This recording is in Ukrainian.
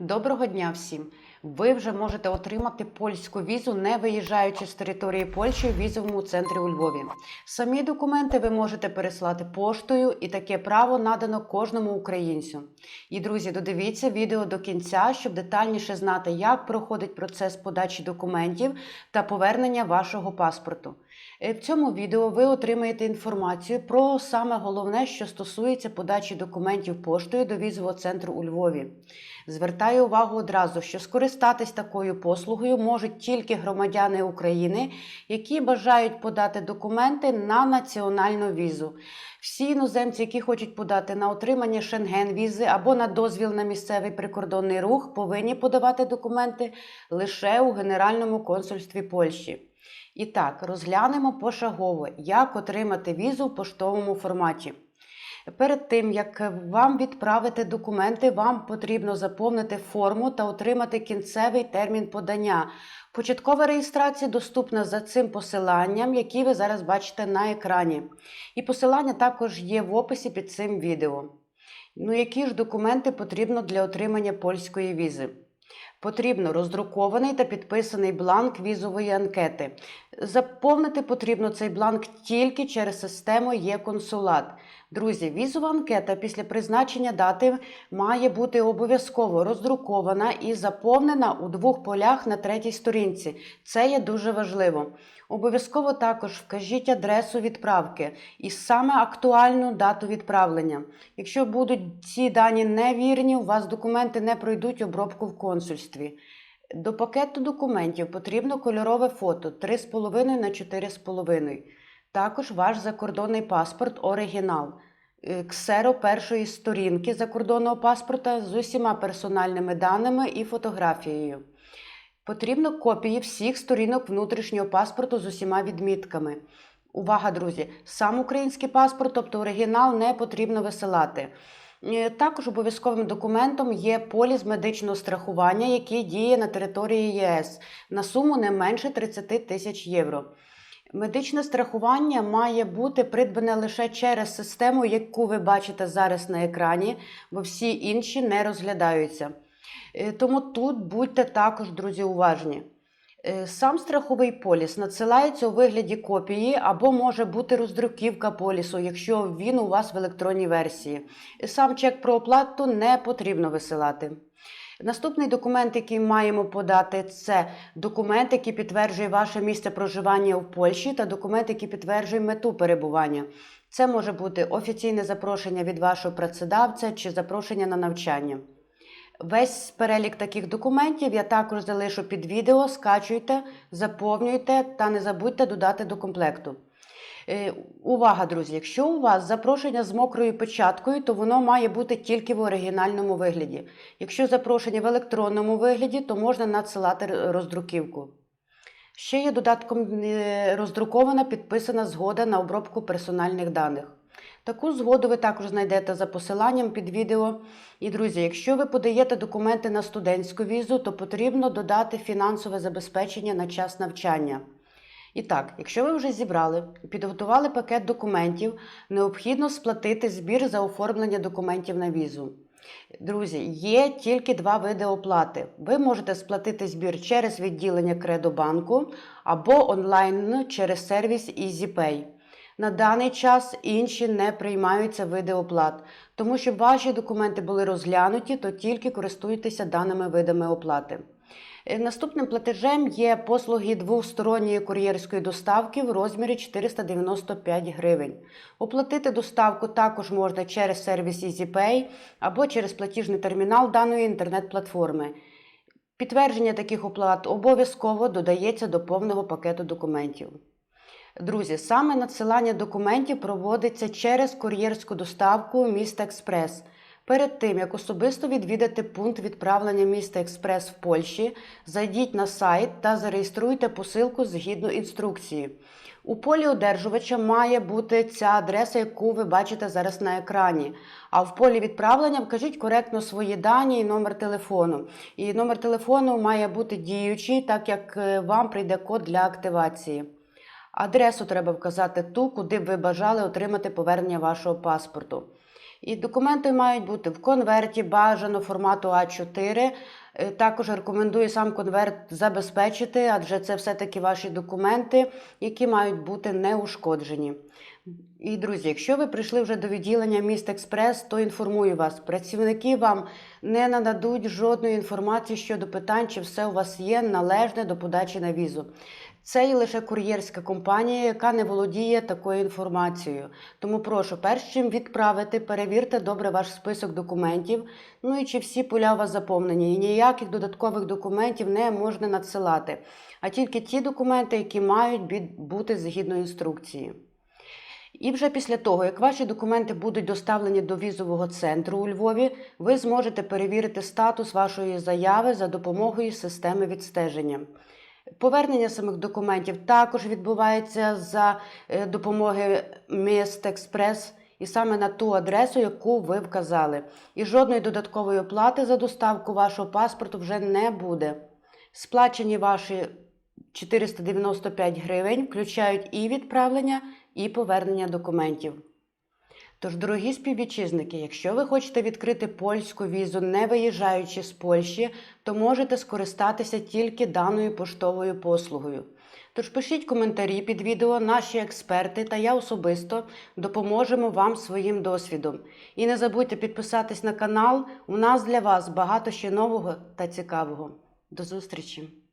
Доброго дня всім! Ви вже можете отримати польську візу, не виїжджаючи з території Польщі в візовому центрі у Львові. Самі документи ви можете переслати поштою, і таке право надано кожному українцю. І друзі, додивіться відео до кінця, щоб детальніше знати, як проходить процес подачі документів та повернення вашого паспорту. Е, В цьому відео ви отримаєте інформацію про саме головне, що стосується подачі документів поштою до візового центру у Львові. Звертаю увагу одразу, що скористатись такою послугою можуть тільки громадяни України, які бажають подати документи на національну візу. Всі іноземці, які хочуть подати на отримання шенген-візи або на дозвіл на місцевий прикордонний рух, повинні подавати документи лише у Генеральному консульстві Польщі. І так, розглянемо пошагово, як отримати візу в поштовому форматі. Перед тим, як вам відправити документи, вам потрібно заповнити форму та отримати кінцевий термін подання. Початкова реєстрація доступна за цим посиланням, яке ви зараз бачите на екрані. І посилання також є в описі під цим відео. Ну, які ж документи потрібно для отримання польської візи? Потрібно роздрукований та підписаний бланк візової анкети. Заповнити потрібно цей бланк тільки через систему Є-консулат. Друзі, візова анкета після призначення дати має бути обов'язково роздрукована і заповнена у двох полях на третій сторінці. Це є дуже важливо. Обов'язково також вкажіть адресу відправки і саме актуальну дату відправлення. Якщо будуть ці дані невірні, у вас документи не пройдуть обробку в консульстві. До пакету документів потрібно кольорове фото 3,5 на 4,5. Також ваш закордонний паспорт оригінал. Е, Ксеро першої сторінки закордонного паспорта з усіма персональними даними і фотографією. Потрібно копії всіх сторінок внутрішнього паспорту з усіма відмітками. Увага, друзі! Сам український паспорт, тобто оригінал, не потрібно висилати. Е, Також обов'язковим документом є поліс медичного страхування, який діє на території ЄС на суму не менше 30 тисяч євро. Медичне страхування має бути придбане лише через систему, яку ви бачите зараз на екрані, бо всі інші не розглядаються. Е, Тому тут будьте також, друзі, уважні. Е, Сам страховий поліс надсилається у вигляді копії або може бути роздруківка полісу, якщо він у вас в електронній версії. Сам чек про оплату не потрібно висилати. Наступний документ, який маємо подати, це документ, який підтверджує ваше місце проживання в Польщі, та документ, який підтверджує мету перебування. Це може бути офіційне запрошення від вашого працедавця чи запрошення на навчання. Весь перелік таких документів я також залишу під відео. Скачуйте, заповнюйте та не забудьте додати до комплекту. Е, Увага, друзі! Якщо у вас запрошення з мокрою печаткою, то воно має бути тільки в оригінальному вигляді. Якщо запрошення в електронному вигляді, то можна надсилати роздруківку. Ще є додатком е, роздрукована підписана згода на обробку персональних даних. Таку згоду ви також знайдете за посиланням під відео. І, друзі, якщо ви подаєте документи на студентську візу, то потрібно додати фінансове забезпечення на час навчання. І так, якщо ви вже зібрали і підготували пакет документів, необхідно сплатити збір за оформлення документів на візу. Друзі, є тільки два види оплати. Ви можете сплатити збір через відділення Кредобанку або онлайн через сервіс EasyPay. На даний час інші не приймаються види оплат. Тому щоб ваші документи були розглянуті, то тільки користуйтеся даними видами оплати. Е, Наступним платежем є послуги двосторонньої кур'єрської доставки в розмірі 495 гривень. Оплатити доставку також можна через сервіс EasyPay або через платіжний термінал даної інтернет-платформи. Підтвердження таких оплат обов'язково додається до повного пакету документів. Друзі, саме надсилання документів проводиться через кур'єрську доставку міста Експрес. Перед тим, як особисто відвідати пункт відправлення міста Експрес в Польщі, зайдіть на сайт та зареєструйте посилку згідно інструкції. У полі одержувача має бути ця адреса, яку ви бачите зараз на екрані. А в полі відправлення вкажіть коректно свої дані і номер телефону. І номер телефону має бути діючий, так як е, вам прийде код для активації. Адресу треба вказати ту, куди б ви бажали отримати повернення вашого паспорту. І документи мають бути в конверті, бажано формату А4. Е, Також рекомендую сам конверт забезпечити, адже це все-таки ваші документи, які мають бути неушкоджені. І, друзі, якщо ви прийшли вже до відділення Міст Експрес, то інформую вас, працівники вам не нададуть жодної інформації щодо питань, чи все у вас є належне до подачі на візу. Це є лише кур'єрська компанія, яка не володіє такою інформацією. Тому прошу, перш чим відправити, перевірте добре ваш список документів. Ну і чи всі поля у вас заповнені. І ніяких додаткових документів не можна надсилати, а тільки ті документи, які мають бути згідно інструкції. І вже після того, як ваші документи будуть доставлені до візового центру у Львові, ви зможете перевірити статус вашої заяви за допомогою системи відстеження. Повернення самих документів також відбувається за е, допомоги Міст Експрес і саме на ту адресу, яку ви вказали. І жодної додаткової оплати за доставку вашого паспорту вже не буде. Сплачені ваші 495 гривень включають і відправлення, і повернення документів. Тож, дорогі співвітчизники, якщо ви хочете відкрити польську візу, не виїжджаючи з Польщі, то можете скористатися тільки даною поштовою послугою. Тож пишіть коментарі під відео, наші експерти та я особисто допоможемо вам своїм досвідом. І не забудьте підписатись на канал. У нас для вас багато ще нового та цікавого. До зустрічі!